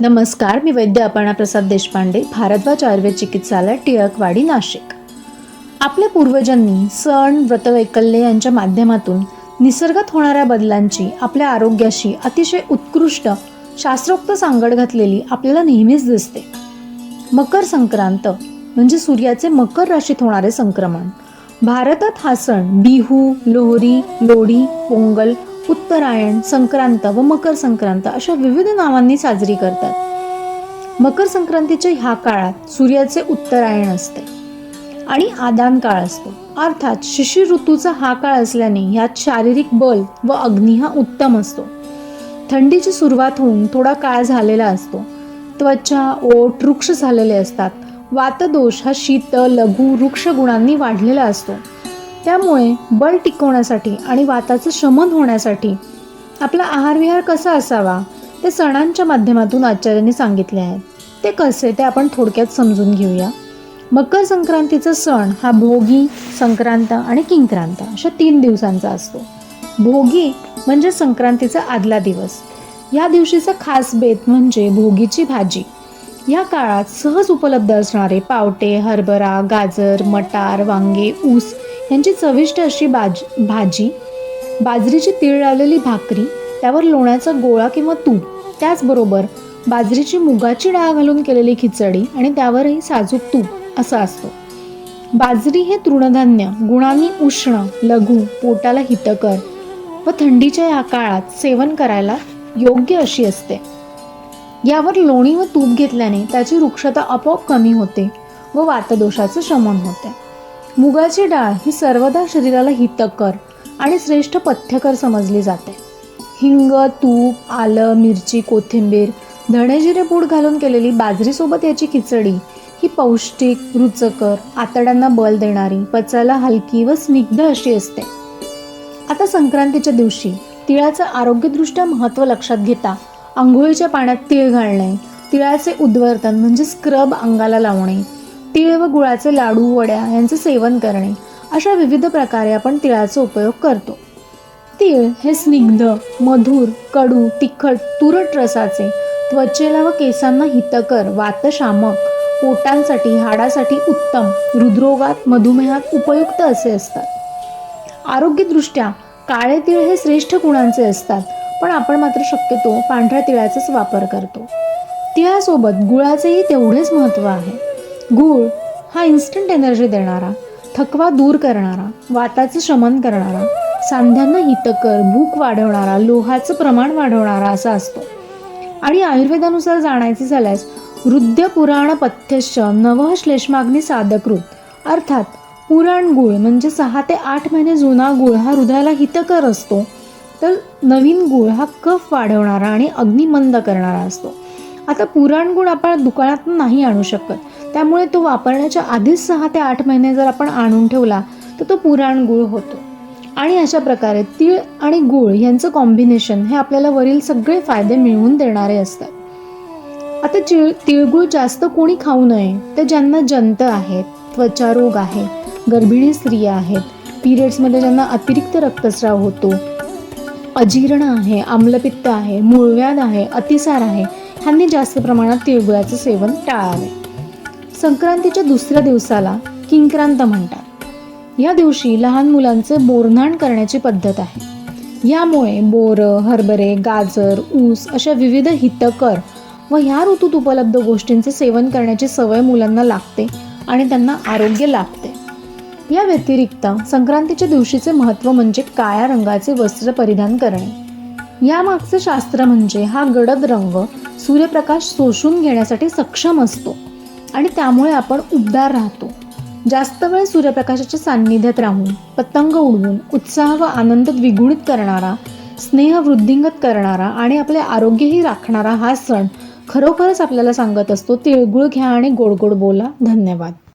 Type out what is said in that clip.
नमस्कार मी वैद्य अपर्णा प्रसाद देशपांडे भारद्वाज आयुर्वेद चिकित्सालय टिळकवाडी नाशिक. आपल्या पूर्वजांनी सण व्रतवैकल्य यांच्या माध्यमातून निसर्गात होणाऱ्या बदलांची आपल्या आरोग्याशी अतिशय उत्कृष्ट शास्त्रोक्त सांगड घातलेली आपल्याला नेहमीच दिसते. मकर संक्रांत म्हणजे सूर्याचे मकर राशीत होणारे संक्रमण. भारतात हा सण बिहू लोहरी लोढी पोंगल उत्तरायण संक्रांत व मकर संक्रांत अशा विविध नावांनी साजरी करतात. मकर संक्रांतीच्या ह्या काळात सूर्याचे उत्तरायण असते आणि आदान काळ असतो. अर्थात शिशिर ऋतूचा हा काळ असल्याने ह्यात शारीरिक बल व अग्नी हा उत्तम असतो. थंडीची सुरुवात होऊन थोडा काळ झालेला असतो. त्वचा ओठ वृक्ष झालेले असतात. वातदोष हा शीत लघु वृक्ष गुणांनी वाढलेला असतो. त्यामुळे बल टिकवण्यासाठी आणि वाताचं शमन होण्यासाठी आपला आहारविहार कसा असावा ते सणांच्या माध्यमातून आचार्यांनी सांगितले आहे. ते कसे ते आपण थोडक्यात समजून घेऊया. मकर संक्रांतीचा सण हा भोगी संक्रांत आणि किंक्रांत अशा तीन दिवसांचा असतो. भोगी म्हणजे संक्रांतीचा आदला दिवस. या दिवशीचा खास बेत म्हणजे भोगीची भाजी. या काळात सहज उपलब्ध असणारे पावटे हरभरा गाजर मटार वांगे ऊस यांची चविष्ट अशी बाज भाजी बाजरीची तीळ लावलेली भाकरी त्यावर लोण्याचा गोळा किंवा तूप त्याचबरोबर बाजरीची मुगाची डाळ घालून केलेली खिचडी आणि त्यावरही साजूक तूप असा असतो. बाजरी हे तृणधान्य गुणांनी उष्ण लघु पोटाला हितकर व थंडीच्या या काळात सेवन करायला योग्य अशी असते. यावर लोणी व तूप घेतल्याने त्याची वृक्षता आपोआप कमी होते व वातदोषाचं शमन होते. मुगाची डाळ ही सर्वदा शरीराला हितकर आणि श्रेष्ठ पथ्यकर समजली जाते. हिंग तूप आलं मिरची कोथिंबीर धणेजिरे पूड घालून केलेली बाजरीसोबत याची खिचडी ही पौष्टिक रुचकर आतड्यांना बल देणारी पचायला हलकी व स्निग्ध अशी असते. आता संक्रांतीच्या दिवशी तिळाचं आरोग्यदृष्ट्या महत्त्व लक्षात घेता आंघोळीच्या पाण्यात तीळ घालणे तिळाचे उद्वर्तन म्हणजे स्क्रब अंगाला लावणे तीळ व गुळाचे लाडू वड्या यांचे सेवन करणे. अशा विविध प्रकारे आपण तिळाचा उपयोग करतो. तीळ हे स्निग्ध मधुर कडू तिखट तुरट रसाचे त्वचेला व केसांना हितकर वातशामक पोटांसाठी हाडासाठी उत्तम हृदरोगात मधुमेहात उपयुक्त असे असतात. आरोग्यदृष्ट्या काळे तीळ हे श्रेष्ठ गुणांचे असतात पण आपण मात्र शक्यतो पांढऱ्या तिळाचाच वापर करतो. तिळासोबत गुळाचेही तेवढेच महत्त्व आहे. गूळ हा इन्स्टंट एनर्जी देणारा थकवा दूर करणारा वाताचं शमन करणारा सांध्यांना हितकर भूक वाढवणारा लोहाचं प्रमाण वाढवणारा असा असतो. आणि आयुर्वेदानुसार जाणायचे झाल्यास वृद्ध पुराण पथ्यश्च नवह श्लेष्माग्नी साधकृत अर्थात पुराण गुळ म्हणजे सहा ते आठ महिने जुना गुळ हा हृदयाला हितकर असतो तर नवीन गुळ हा कफ वाढवणारा आणि अग्निमंद करणारा असतो. आता पुराण गुळ आपण दुकानात नाही आणू शकत. त्यामुळे तो वापरण्याच्या आधीच सहा ते आठ महिने जर आपण आणून ठेवला तर तो पुराण गुळ होतो. आणि अशा प्रकारे तीळ आणि गूळ यांचं कॉम्बिनेशन हे आपल्याला वरील सगळे फायदे मिळवून देणारे असतात. आता चिळ तिळगुळ जास्त कोणी खाऊ नये तर ज्यांना जंत आहेत त्वचा रोग आहे गर्भिणी स्त्रिया आहेत पिरियड्समध्ये ज्यांना अतिरिक्त रक्तस्राव होतो अजीर्ण आहे आम्लपित्त आहे मूळव्याध आहे अतिसार आहे ह्यांनी जास्त प्रमाणात तिळगुळाचं सेवन टाळावे. संक्रांतीच्या दुसऱ्या दिवसाला किंक्रांत म्हणतात. या दिवशी लहान मुलांचे बोरनाण करण्याची पद्धत आहे. यामुळे बोर हरभरे गाजर ऊस अशा विविध हितकर व ह्या ऋतूत उपलब्ध गोष्टींचे सेवन करण्याची सवय मुलांना लागते आणि त्यांना आरोग्य लाभते. या व्यतिरिक्त संक्रांतीच्या दिवशीचे महत्त्व म्हणजे काळ्या रंगाचे वस्त्र परिधान करणे. यामागचं शास्त्र म्हणजे हा गडद रंग सूर्यप्रकाश शोषून घेण्यासाठी सक्षम असतो आणि त्यामुळे आपण उबदार राहतो. जास्त वेळ सूर्यप्रकाशाच्या सान्निध्यात राहून पतंग उडवून उत्साह व आनंद द्विगुणित करणारा स्नेह वृद्धिंगत करणारा आणि आपले आरोग्यही राखणारा हा सण खरोखरच आपल्याला सांगत असतो तिळगुळ घ्या आणि गोड गोड बोला. धन्यवाद.